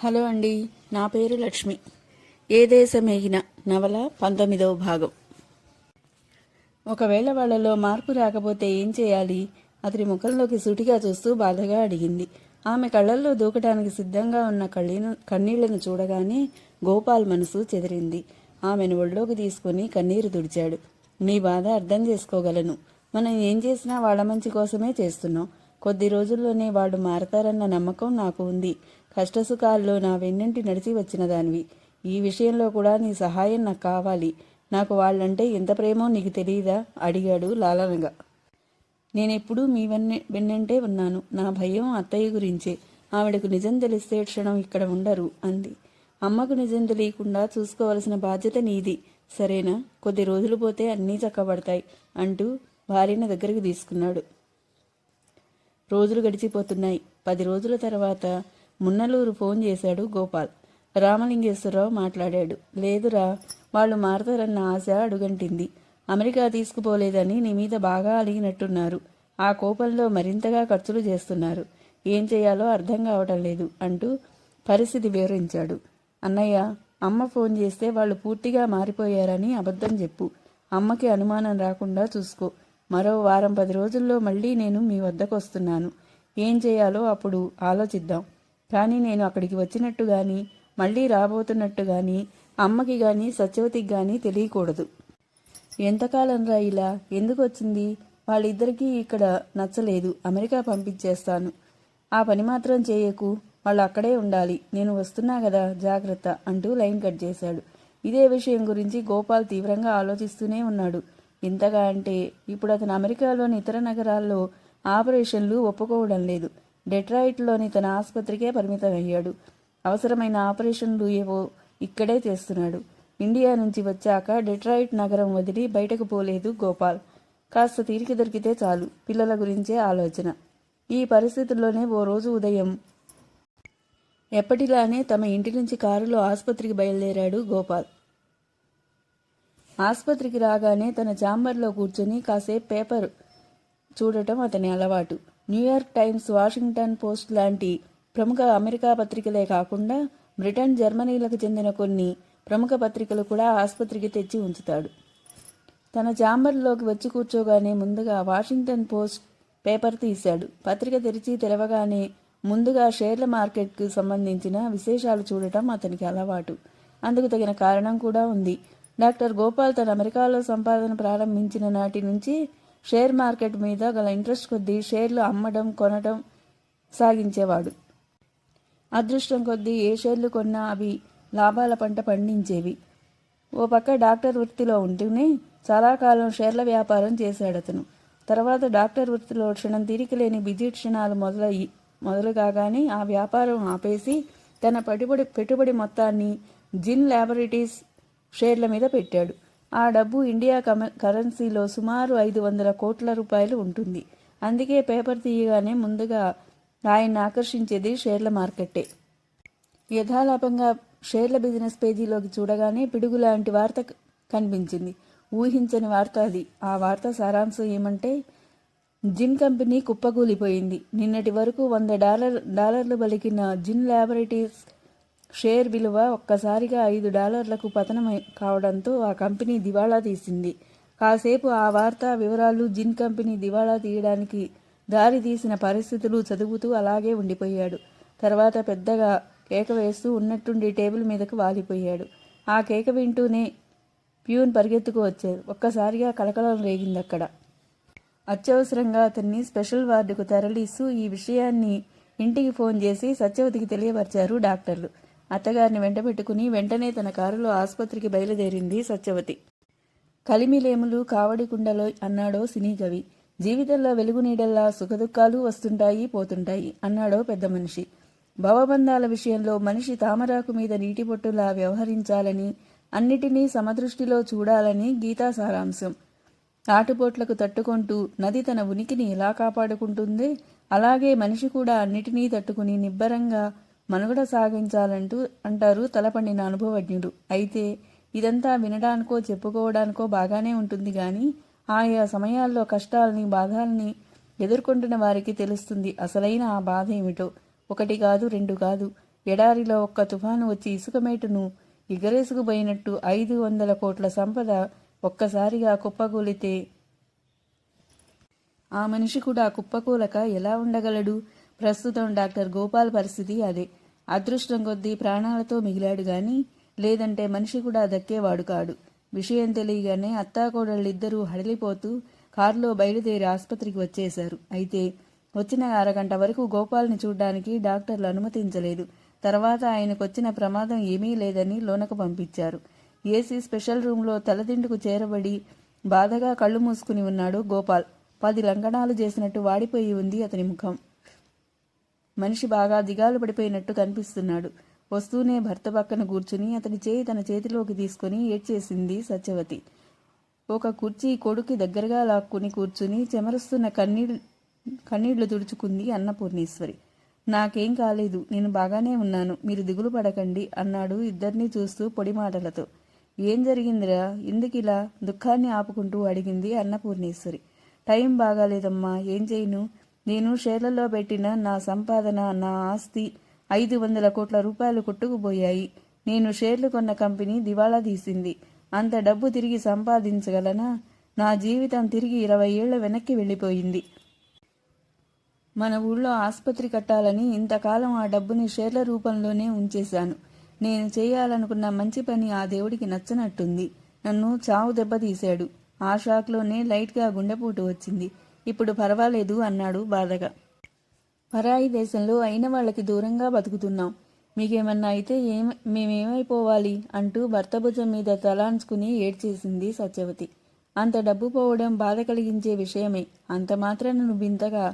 Hello అండి నా పేరు లక్ష్మి. ఏ దేశమేగిన నవల పంతొమ్మిదవ భాగం. ఒకవేళ వాళ్ళలో మార్పు రాకపోతే ఏం చేయాలి? అతని ముఖంలోకి సూటిగా చూస్తూ బాధగా అడిగింది. ఆమె కళ్ళల్లో దూకటానికి సిద్ధంగా ఉన్న కళ్ళీను కన్నీళ్ళను చూడగానే గోపాల్ మనసు చెదిరింది. ఆమెను ఒళ్ళోకి తీసుకుని కన్నీరు తుడిచాడు. నీ బాధ అర్థం చేసుకోగలను. మనం ఏం చేసినా వాళ్ళ మంచి కోసమే చేస్తున్నాం. కొద్ది రోజుల్లోనే వాళ్ళు మారతారన్న నమ్మకం నాకు ఉంది. కష్టసుఖాల్లో నా వెన్నంటి నడిచి వచ్చిన దానివి. ఈ విషయంలో కూడా నీ సహాయం నాకు కావాలి. నాకు వాళ్ళంటే ఎంత ప్రేమో నీకు తెలియదా అడిగాడు లాలనగా. నేనెప్పుడూ మీ వెన్న వెన్నంటే ఉన్నాను. నా భయం అత్తయ్య గురించే. ఆవిడకు నిజం తెలిస్తే క్షణం ఇక్కడ ఉండరు అంది. అమ్మకు నిజం తెలియకుండా చూసుకోవలసిన బాధ్యత నీది. సరేనా? కొద్ది రోజులు పోతే అన్నీ చక్కబడతాయి అంటూ భార్యను దగ్గరికి తీసుకున్నాడు. రోజులు గడిచిపోతున్నాయి. పది రోజుల తర్వాత మున్నలూరు ఫోన్ చేశాడు గోపాల్. రామలింగేశ్వరరావు మాట్లాడాడు. లేదురా వాళ్ళు మారతారన్న ఆశ అడుగంటింది. అమెరికా తీసుకుపోలేదని నీ మీద బాగా అలిగినట్టున్నారు. ఆ కోపంలో మరింతగా ఖర్చులు చేస్తున్నారు. ఏం చేయాలో అర్థం కావటం లేదు అంటూ పరిస్థితి వివరించాడు. అన్నయ్య అమ్మ ఫోన్ చేస్తే వాళ్ళు పూర్తిగా మారిపోయారని అబద్ధం చెప్పు. అమ్మకి అనుమానం రాకుండా చూసుకో. మరో వారం పది రోజుల్లో మళ్ళీ నేను మీ వద్దకు వస్తున్నాను ఏం చేయాలో అప్పుడు ఆలోచిద్దాం. కానీ నేను అక్కడికి వచ్చినట్టు గాని మళ్ళీ రాబోతున్నట్టు గాని అమ్మకి గాని సత్యవతికి గాని తెలియకూడదు. ఎంతకాలం రా ఇలా? ఎందుకు వచ్చింది? వాళ్ళిద్దరికీ ఇక్కడ నచ్చలేదు. అమెరికా పంపించేస్తాను. ఆ పని మాత్రం చేయకు. వాళ్ళు అక్కడే ఉండాలి. నేను వస్తున్నా కదా జాగ్రత్త అంటూ లైన్ కట్ చేశాడు. ఇదే విషయం గురించి గోపాల్ తీవ్రంగా ఆలోచిస్తూనే ఉన్నాడు. ఇంతగా అంటే ఇప్పుడు అతను అమెరికాలోని ఇతర నగరాల్లో ఆపరేషన్లు ఒప్పుకోవడం లేదు. డెట్రాయిట్లోని తన ఆసుపత్రికే పరిమితమయ్యాడు. అవసరమైన ఆపరేషన్లు ఏవో ఇక్కడే చేస్తున్నాడు. ఇండియా నుంచి వచ్చాక డెట్రాయిట్ నగరం వదిలి బయటకు పోలేదు గోపాల్. కాస్త తీరిక దొరికితే చాలు పిల్లల గురించే ఆలోచన. ఈ పరిస్థితుల్లోనే ఓ రోజు ఉదయం ఎప్పటిలానే తమ ఇంటి నుంచి కారులో ఆసుపత్రికి బయలుదేరాడు గోపాల్. ఆసుపత్రికి రాగానే తన చాంబర్లో కూర్చొని కాసేపు పేపర్ చూడటం అతని అలవాటు. న్యూయార్క్ టైమ్స్ వాషింగ్టన్ పోస్ట్ లాంటి ప్రముఖ అమెరికా పత్రికలే కాకుండా బ్రిటన్ జర్మనీలకు చెందిన కొన్ని ప్రముఖ పత్రికలు కూడా ఆసుపత్రికి తెచ్చి ఉంచుతాడు. తన చాంబర్లోకి వచ్చి కూర్చోగానే ముందుగా వాషింగ్టన్ పోస్ట్ పేపర్ తీశాడు. పత్రిక తెరిచి తెరవగానే ముందుగా షేర్ల మార్కెట్కు సంబంధించిన విశేషాలు చూడటం అతనికి అలవాటు. అందుకు తగిన కారణం కూడా ఉంది. డాక్టర్ గోపాల్ తన అమెరికాలో సంపాదన ప్రారంభించిన నాటి నుంచి షేర్ మార్కెట్ మీద గల ఇంట్రెస్ట్ కొద్దీ షేర్లు అమ్మడం కొనడం సాగించేవాడు. అదృష్టం కొద్దీ ఏ షేర్లు కొన్నా అవి లాభాల పంట పండించేవి. ఓ పక్క డాక్టర్ వృత్తిలో ఉంటూనే చాలా కాలం షేర్ల వ్యాపారం చేశాడు అతను తర్వాత డాక్టర్ వృత్తిలో క్షణం తిరిగి లేని బిజీ క్షణాలు మొదలయ్యి మొదలు కాగానే ఆ వ్యాపారం ఆపేసి తన పెట్టుబడి పెట్టుబడి మొత్తాన్ని జిన్ ల్యాబొరేటరీస్ షేర్ల మీద పెట్టాడు. ఆ డబ్బు ఇండియా కమ కరెన్సీలో సుమారు ఐదు వందల కోట్ల రూపాయలు ఉంటుంది. అందుకే పేపర్ తీయగానే ముందుగా ఆయన్ని ఆకర్షించేది షేర్ల మార్కెట్టే. యథాలాపంగా షేర్ల బిజినెస్ పేజీలోకి చూడగానే పిడుగు లాంటి వార్త కనిపించింది. ఊహించని వార్త అది. ఆ వార్త సారాంశం ఏమంటే జిన్ కంపెనీ కుప్పకూలిపోయింది. నిన్నటి వరకు వంద డాలర్ డాలర్లు బలికిన జిన్ ల్యాబొరేటరీస్ షేర్ విలువ ఒక్కసారిగా ఐదు డాలర్లకు పతనం కావడంతో ఆ కంపెనీ దివాళా తీసింది. కాసేపు ఆ వార్త వివరాలు జిన్ కంపెనీ దివాళా తీయడానికి దారి తీసిన పరిస్థితులు చదువుతూ అలాగే ఉండిపోయాడు. తర్వాత పెద్దగా కేక వేస్తూ ఉన్నట్టుండి టేబుల్ మీదకు వాలిపోయాడు. ఆ కేక వింటూనే ప్యూన్ పరిగెత్తుకు వచ్చారు. ఒక్కసారిగా కలకలం రేగింది అక్కడ. అత్యవసరంగా అతన్ని స్పెషల్ వార్డుకు తరలిస్తూ ఈ విషయాన్ని ఇంటికి ఫోన్ చేసి సత్యవతికి తెలియపరిచారు డాక్టర్లు. అత్తగారిని వెంటబెట్టుకుని వెంటనే తన కారులో ఆసుపత్రికి బయలుదేరింది సత్యవతి. కలిమిలేములు కావడి కుండలో అన్నాడో సినీ కవి. జీవితంలో వెలుగు నీడల్లా సుఖదుఖాలు వస్తుంటాయి పోతుంటాయి అన్నాడో పెద్ద మనిషి. భవబంధాల విషయంలో మనిషి తామరాకు మీద నీటి పొట్టులా వ్యవహరించాలని అన్నిటినీ సమదృష్టిలో చూడాలని గీతా సారాంశం. ఆటుపోట్లకు తట్టుకుంటూ నది తన ఉనికిని ఎలా కాపాడుకుంటుంది అలాగే మనిషి కూడా అన్నిటినీ తట్టుకుని నిబ్బరంగా మనుగడ సాగించాలంటూ అంటారు తలపండిన అనుభవజ్ఞుడు. అయితే ఇదంతా వినడానికో చెప్పుకోవడానికో బాగానే ఉంటుంది కానీ ఆయా సమయాల్లో కష్టాలని బాధల్ని ఎదుర్కొంటున్న వారికి తెలుస్తుంది అసలైన ఆ బాధ ఏమిటో. ఒకటి కాదు రెండు కాదు. ఎడారిలో ఒక్క తుఫాను వచ్చి ఇసుకమేటును ఎగరేసుకుపోయినట్టు ఐదు వందల కోట్ల సంపద ఒక్కసారిగా కుప్పకూలితే ఆ మనిషి కూడా కుప్పకూలక ఎలా ఉండగలడు? ప్రస్తుతం డాక్టర్ గోపాల్ పరిస్థితి అదే. అదృష్టం కొద్దీ ప్రాణాలతో మిగిలాడు గాని లేదంటే మనిషి కూడా దక్కేవాడు కాడు. విషయం తెలియగానే అత్తాకోడళ్ళిద్దరూ హడలిపోతూ కారులో బయలుదేరి ఆసుపత్రికి వచ్చేశారు. అయితే వచ్చిన అరగంట వరకు గోపాల్ని చూడ్డానికి డాక్టర్లు అనుమతించలేదు. తర్వాత ఆయనకు వచ్చిన ప్రమాదం ఏమీ లేదని లోనకు పంపించారు. ఏసీ స్పెషల్ రూంలో తలదిండుకు చేరబడి బాధగా కళ్ళు మూసుకుని ఉన్నాడు గోపాల్. పది లంకణాలు చేసినట్టు వాడిపోయి ఉంది అతని ముఖం. మనిషి బాగా దిగాలు పడిపోయినట్టు కనిపిస్తున్నాడు. వస్తూనే భర్త పక్కన కూర్చుని అతని చేయి తన చేతిలోకి తీసుకుని ఏడ్చేసింది సత్యవతి. ఒక కుర్చీ కొడుకి దగ్గరగా లాక్కుని కూర్చుని చెమరుస్తున్న కన్నీళ్ళు కన్నీళ్ళు తుడుచుకుంది అన్నపూర్ణేశ్వరి. నాకేం కాలేదు నేను బాగానే ఉన్నాను మీరు దిగులు పడకండి అన్నాడు ఇద్దరినీ చూస్తూ పొడి మాటలతో. ఏం జరిగిందిరా? ఎందుకిలా దుఃఖాన్ని ఆపుకుంటూ అడిగింది అన్నపూర్ణేశ్వరి. టైం బాగాలేదమ్మా ఏం చేయను? నేను షేర్లలో పెట్టిన నా సంపాదన నా ఆస్తి ఐదు వందల కోట్ల రూపాయలు కొట్టుకుపోయాయి. నేను షేర్లు కొన్న కంపెనీ దివాళా తీసింది. అంత డబ్బు తిరిగి సంపాదించగలనా? నా జీవితం తిరిగి ఇరవై ఏళ్ళ వెనక్కి వెళ్ళిపోయింది. మన ఊళ్ళో ఆసుపత్రి కట్టాలని ఇంతకాలం ఆ డబ్బుని షేర్ల రూపంలోనే ఉంచేశాను. నేను చేయాలనుకున్న మంచి పని ఆ దేవుడికి నచ్చనట్టుంది. నన్ను చావు దెబ్బ తీశాడు ఆ షాక్లోనే లైట్గా గుండెపోటు వచ్చింది. ఇప్పుడు పర్వాలేదు అన్నాడు బాధగా. పరాయి దేశంలో అయిన వాళ్ళకి దూరంగా బతుకుతున్నాం. మీకేమన్నా అయితే ఏం మేమేమైపోవాలి అంటూ భర్త భుజం మీద తలాంచుకుని ఏడ్చేసింది సత్యవతి. అంత డబ్బు పోవడం బాధ కలిగించే విషయమే. అంత మాత్రాన నువ్వు ఇంతగా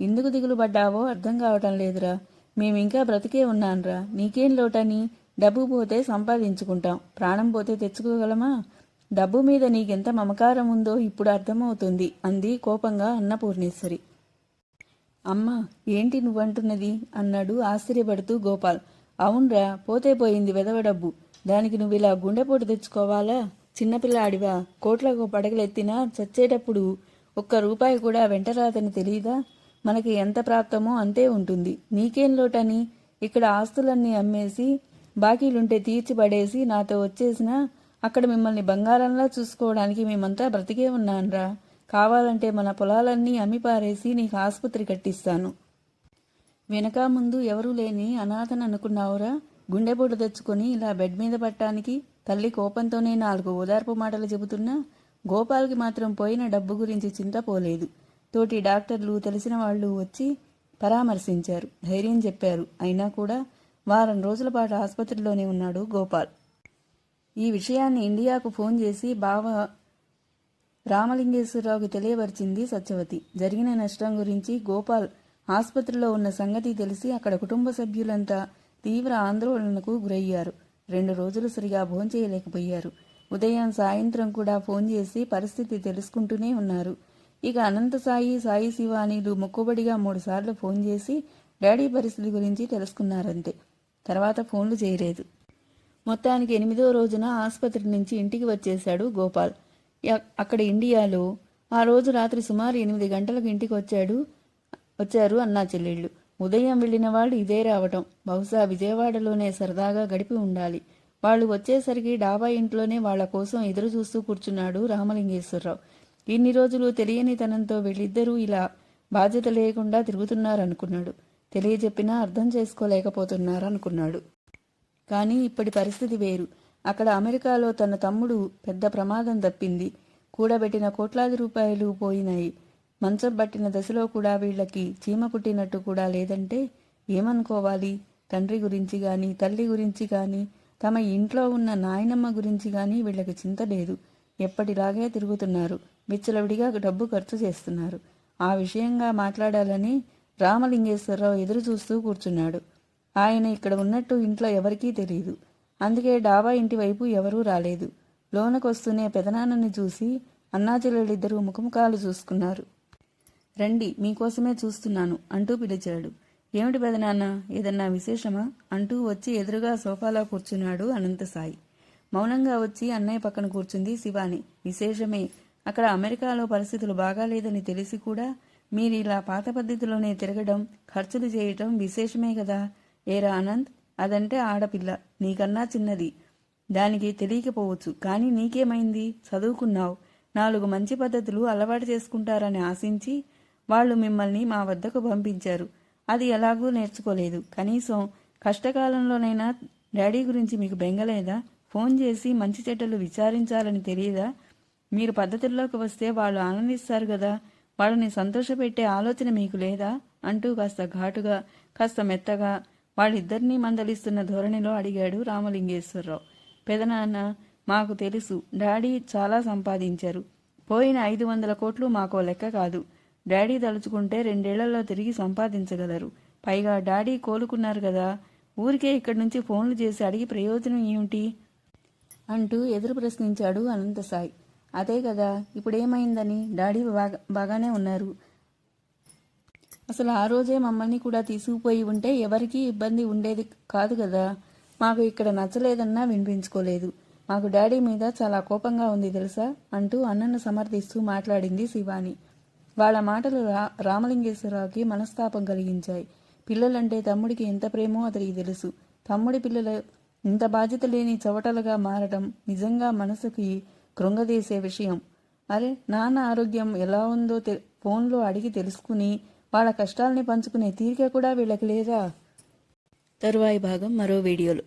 ఎందుకు దిగులు పడ్డావో అర్థం కావటం లేదురా. మేమింకా బ్రతికే ఉన్నాన్రా. నీకేం లోటని? డబ్బు పోతే సంపాదించుకుంటాం. ప్రాణం పోతే తెచ్చుకోగలమా? డబ్బు మీద నీకెంత మమకారం ఉందో ఇప్పుడు అర్థమవుతుంది అంది కోపంగా అన్నపూర్ణేశ్వరి. అమ్మా ఏంటి నువ్వంటున్నది? అన్నాడు ఆశ్చర్యపడుతూ గోపాల్. అవునరా పోతే పోయింది వెదవ డబ్బు. దానికి నువ్వు ఇలా గుండెపోటు తెచ్చుకోవాలా? చిన్నపిల్లాడివా కోట్లకు పడగలెత్తినా చచ్చేటప్పుడు ఒక్క రూపాయి కూడా వెంటరాదని తెలియదా మనకి ఎంత ప్రాప్తమో అంతే ఉంటుంది. నీకేం లోటని? ఇక్కడ ఆస్తులన్నీ అమ్మేసి బాకీలుంటే తీర్చిపడేసి నాతో వచ్చేసినా అక్కడ మిమ్మల్ని బంగారంలా చూసుకోవడానికి మేమంతా బ్రతికే ఉన్నాన్రా. కావాలంటే మన పొలాలన్నీ అమ్మి పారేసి నీకు ఆసుపత్రి కట్టిస్తాను. వెనక ముందు ఎవరూ లేని అనాథను అనుకున్నావురా? గుండెపోటు తెచ్చుకొని ఇలా బెడ్ మీద పట్టడానికి తల్లి కోపంతోనే నాలుగు ఓదార్పు మాటలు చెబుతున్నా గోపాల్కి మాత్రం పోయిన డబ్బు గురించి చింత పోలేదు. తోటి డాక్టర్లు తెలిసిన వాళ్ళు వచ్చి పరామర్శించారు. ధైర్యం చెప్పారు. అయినా కూడా వారం రోజుల పాటు ఆసుపత్రిలోనే ఉన్నాడు గోపాల్. ఈ విషయాన్ని ఇండియాకు ఫోన్ చేసి బావ రామలింగేశ్వరరావుకి తెలియపరిచింది సత్యవతి. జరిగిన నష్టం గురించి గోపాల్ ఆసుపత్రిలో ఉన్న సంగతి తెలిసి అక్కడ కుటుంబ సభ్యులంతా తీవ్ర ఆందోళనకు గురయ్యారు. రెండు రోజులు సరిగా భోంచేయలేకపోయారు ఉదయం సాయంత్రం కూడా ఫోన్ చేసి పరిస్థితి తెలుసుకుంటూనే ఉన్నారు. ఇక అనంత సాయి సాయి శివానీలు మొక్కుబడిగా మూడుసార్లు ఫోన్ చేసి డాడీ పరిస్థితి గురించి తెలుసుకున్నారంతే. తర్వాత ఫోన్లు చేయలేదు. మొత్తానికి ఎనిమిదో రోజున ఆసుపత్రి నుంచి ఇంటికి వచ్చేశాడు గోపాల్. అక్కడ ఇండియాలో ఆ రోజు రాత్రి సుమారు ఎనిమిది గంటలకు ఇంటికి వచ్చాడు వచ్చారు అన్నా చెల్లెళ్ళు. ఉదయం వెళ్ళిన వాళ్ళు ఇదే రావటం. బహుశా విజయవాడలోనే సరదాగా గడిపి ఉండాలి. వాళ్ళు వచ్చేసరికి డాబా ఇంట్లోనే వాళ్ళ కోసం ఎదురు చూస్తూ కూర్చున్నాడు రామలింగేశ్వరరావు. ఇన్ని రోజులు తెలియని తనంతో వీళ్ళిద్దరూ ఇలా బాధ్యత లేకుండా తిరుగుతున్నారనుకున్నాడు. తెలియజెప్పినా అర్థం చేసుకోలేకపోతున్నారనుకున్నాడు. కానీ ఇప్పటి పరిస్థితి వేరు. అక్కడ అమెరికాలో తన తమ్ముడు పెద్ద ప్రమాదం తప్పింది. కూడబెట్టిన కోట్లాది రూపాయలు పోయినాయి. మంచం పట్టిన దశలో కూడా వీళ్ళకి చీమ కుట్టినట్టు కూడా లేదంటే ఏమనుకోవాలి? తండ్రి గురించి కానీ తల్లి గురించి కానీ తమ ఇంట్లో ఉన్న నాయనమ్మ గురించి కానీ వీళ్ళకి చింత లేదు. ఎప్పటిలాగే తిరుగుతున్నారు. విచ్చలవిడిగా డబ్బు ఖర్చు చేస్తున్నారు. ఆ విషయంగా మాట్లాడాలని రామలింగేశ్వరరావు ఎదురు చూస్తూ కూర్చున్నాడు. ఆయన ఇక్కడ ఉన్నట్టు ఇంట్లో ఎవరికీ తెలియదు అందుకే డాబా ఇంటి వైపు ఎవరూ రాలేదు. లోనకొస్తూనే పెదనాన్నని చూసి అన్నాచెల్లెళ్ళిద్దరూ ముఖముఖాలు చూసుకున్నారు. రండి మీకోసమే చూస్తున్నాను అంటూ పిలిచాడు. ఏమిటి పెదనాన్న ఏదన్నా విశేషమా? అంటూ వచ్చి ఎదురుగా సోఫాలో కూర్చున్నాడు అనంతసాయి. మౌనంగా వచ్చి అన్నయ్య పక్కన కూర్చుంది శివాని. విశేషమే అక్కడ అమెరికాలో పరిస్థితులు బాగాలేదని తెలిసి కూడా మీరు ఇలా పాత పద్ధతిలోనే తిరగడం ఖర్చులు చేయటం విశేషమే కదా? ఏరా ఆనంద్? అదంటే ఆడపిల్ల. నీకన్నా చిన్నది. దానికి తెలియకపోవచ్చు. కానీ నీకేమైంది? చదువుకున్నావు. నాలుగు మంచి పద్ధతులు అలవాటు చేసుకుంటారని ఆశించి వాళ్ళు మిమ్మల్ని మా వద్దకు పంపించారు. అది ఎలాగూ నేర్చుకోలేదు. కనీసం కష్టకాలంలోనైనా డాడీ గురించి మీకు బెంగలేదా? ఫోన్ చేసి మంచి చెడ్డలు విచారించాలని తెలియదా? మీరు పద్ధతుల్లోకి వస్తే వాళ్ళు ఆనందిస్తారు కదా? వాళ్ళని సంతోషపెట్టే ఆలోచన మీకు లేదా? అంటూ కాస్త ఘాటుగా కాస్త మెత్తగా వాళ్ళిద్దరినీ మందలిస్తున్న ధోరణిలో అడిగాడు రామలింగేశ్వరరావు. పెదనాన్న మాకు తెలుసు డాడీ చాలా సంపాదించారు. పోయిన ఐదు వందల కోట్లు మాకో లెక్క కాదు. డాడీ తలుచుకుంటే రెండేళ్ళలో తిరిగి సంపాదించగలరు. పైగా డాడీ కోలుకున్నారు కదా. ఊరికే ఇక్కడి నుంచి ఫోన్లు చేసి అడిగి ప్రయోజనం ఏమిటి? అంటూ ఎదురు ప్రశ్నించాడు అనంతసాయి. అదే కదా ఇప్పుడేమైందని డాడీ బాగా బాగానే ఉన్నారు. అసలు ఆ రోజే మమ్మల్ని కూడా తీసుకుపోయి ఉంటే ఎవరికీ ఇబ్బంది ఉండేది కాదు కదా. మాకు ఇక్కడ నచ్చలేదన్నా వినిపించుకోలేదు. మాకు డాడీ మీద చాలా కోపంగా ఉంది తెలుసా? అంటూ అన్నను సమర్థిస్తూ మాట్లాడింది శివాని. వాళ్ళ మాటలు రా రామలింగేశ్వరరావుకి మనస్తాపం కలిగించాయి. పిల్లలంటే తమ్ముడికి ఎంత ప్రేమో అతడికి తెలుసు. తమ్ముడి పిల్లలు ఇంత బాధ్యత లేని చవటలుగా మారటం నిజంగా మనసుకి కృంగదీసే విషయం. అరే నాన్న ఆరోగ్యం ఎలా ఉందో తె ఫోన్లో అడిగి తెలుసుకుని వాళ్ళ కష్టాల్ని పంచుకునే తీరిక కూడా వీళ్ళకి లేదా? తరువాయి భాగం మరో వీడియోలో.